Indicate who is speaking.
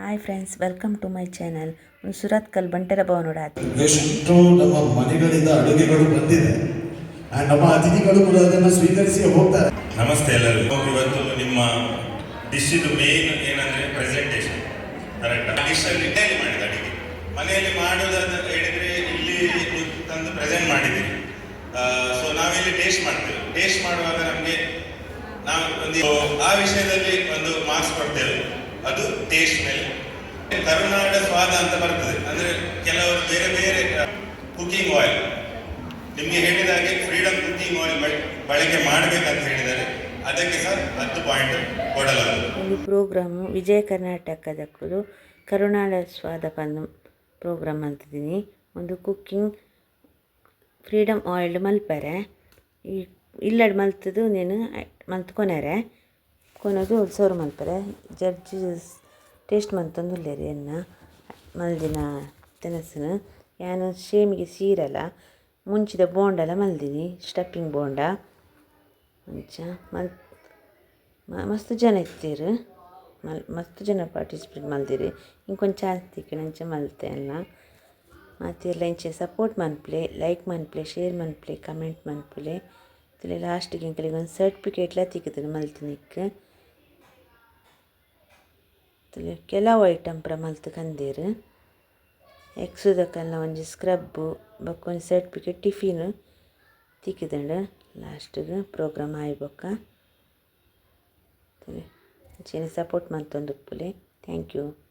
Speaker 1: Hi friends welcome to my channel ಒಂದು Surathkal ಬಂಟರ ಭವನೋಡ
Speaker 2: ಎಷ್ಟು ನಮ್ಮ ಮನೆಗಳಿಂದ ಅಡುಗೆಗಳು ಬಂದಿದೆ. ನಮ್ಮ ಅತಿಥಿಗಳು ಕೂಡ ಅದನ್ನು ಸ್ವೀಕರಿಸಿ ಹೋಗ್ತಾರೆ.
Speaker 3: ನಮಸ್ತೆ ಎಲ್ಲರಿಗೂ. ಇವತ್ತು ನಿಮ್ಮ ಡಿಶ್ಶಿದು ಮೇನ್ ಏನಂದ್ರೆ ಪ್ರೆಸೆಂಟೇಷನ್ ಕರೆಕ್ಟ್ ಅಲ್ಲಿ ಮನೆಯಲ್ಲಿ ಮಾಡಿದ ಅಡಿಗೆ. ಮನೆಯಲ್ಲಿ ಮಾಡೋದಂತ ಹೇಳಿದ್ರೆ ಇಲ್ಲಿ ತಂದು ಪ್ರೆಸೆಂಟ್ ಮಾಡಿದ್ದೀವಿ ಸೊ ನಾವಿಲ್ಲಿ ಟೇಸ್ಟ್ ಮಾಡ್ತೇವೆ. ಟೇಸ್ಟ್ ಮಾಡುವಾಗ ನಮಗೆ ನಾವು ಒಂದು ಆ ವಿಷಯದಲ್ಲಿ ಒಂದು ಮಾರ್ಕ್ಸ್ ಕೊಡ್ತೇವೆ. ಅದು ಟೇಸ್ಟ್ ಮೇಲೆ. ಸ್ವಾದ ಅಂತ ಬರ್ತದೆ. ಅಂದ್ರೆ ಕೆಲವರು ಬೇರೆ ಬೇರೆ ಕುಕಿಂಗ್ ಆಯಿಲ್ ನಿಮಗೆ ಹೇಳಿದ ಹಾಗೆ ಫ್ರೀಡಮ್ ಕುಕಿಂಗ್ ಆಯಿಲ್ ಬಳಕೆ ಮಾಡಬೇಕಂತ ಹೇಳಿದ್ದಾರೆ. ಅದಕ್ಕೆ ಸರ್ ಹತ್ತು ಪಾಯಿಂಟ್
Speaker 1: ಕೊಡಲಾಗುತ್ತೆ ಪ್ರೋಗ್ರಾಮ್ ವಿಜಯ ಕರ್ನಾಟಕದ ಕರುನಾಡ ಸ್ವಾದ ಪಂದು ಪ್ರೋಗ್ರಾಮ್ ಅಂತಿದ್ದೀನಿ. ಒಂದು ಕುಕ್ಕಿಂಗ್ ಫ್ರೀಡಮ್ ಆಯಿಲ್ ಮಲ್ಪರೆ. ಈ ಇಲ್ಲಡ್ ಮಲ್ತದು ನೀನು ಮಲ್ತ್ಕೊನಾರೆ ಕೊನೋದು ಸೋರು ಮಲ್ಪರೆ ಜಡ್ಜಸ್ ಟೇಸ್ಟ್ ಮಂತೊಂದುಲ್ಲೆರ್ ಎನ್ನ ಮಲ್ದಿನ ತಿನಸು ಯಾನ ಶೇಮಿಗೆ ಸೀರಲ್ಲ ಮುಂಚಿದ ಬೋಂಡಲ ಮಲ್ದಿನಿ ಸ್ಟಫಿಂಗ್ ಬೋಂಡ. ಅಂಚ ಮಲ್ ಮಸ್ತ್ ಜನ ಇತ್ತೀರು. ಮಲ್, ಮಸ್ತ್ ಜನ ಪಾರ್ಟಿಸಿಪೇಟ್ ಮಲ್ದಿರಿ. ಇಂಕೊಂಚ ಜಾಸ್ತಿ ಅಂಚ ಮಲ್ತೆ ಎಲ್ಲ ಇಂಚೆ ಸಪೋರ್ಟ್ ಮನ್ಪ್ಲೆ ಲೈಕ್ ಮನ್ಪ್ಲೆ ಶೇರ್ ಮನ್ಪ್ಲೆ ಕಮೆಂಟ್ ಮನ್ಪ್ಲೆ. ಲಾಸ್ಟಿಗೆ ಇಂಕಲಿಗೆ ಒಂದು ಸರ್ಟಿಫಿಕೇಟ್ಲ ತಿಕ್ಕಿದ್ರು ಮಲ್ತಿನಿಕ್ ತಿಳಿ ಕೆಲವು ಐಟಮ್ ಪ್ರಮಲ್ತ ಕಂದೀರು. ಎಕ್ಸುದಕ್ಕೆಲ್ಲ ಒಂಜಿ ಸ್ಕ್ರಬ್ಬು ಬೊಕ್ಕ ಸರ್ಟಿಫಿಕೇಟ್ ಟಿಫಿನ್ ತಿಕ್ಕಿದಂಡು ಲಾಸ್ಟಿಗೆ ಪ್ರೋಗ್ರಾಮ್ ಆಯ್ಬೊಕ್ಕ. ಚಿನ್ನ ಸಪೋರ್ಟ್ ಮಂತೊಂದು ಪುಲೆ ಥ್ಯಾಂಕ್ ಯು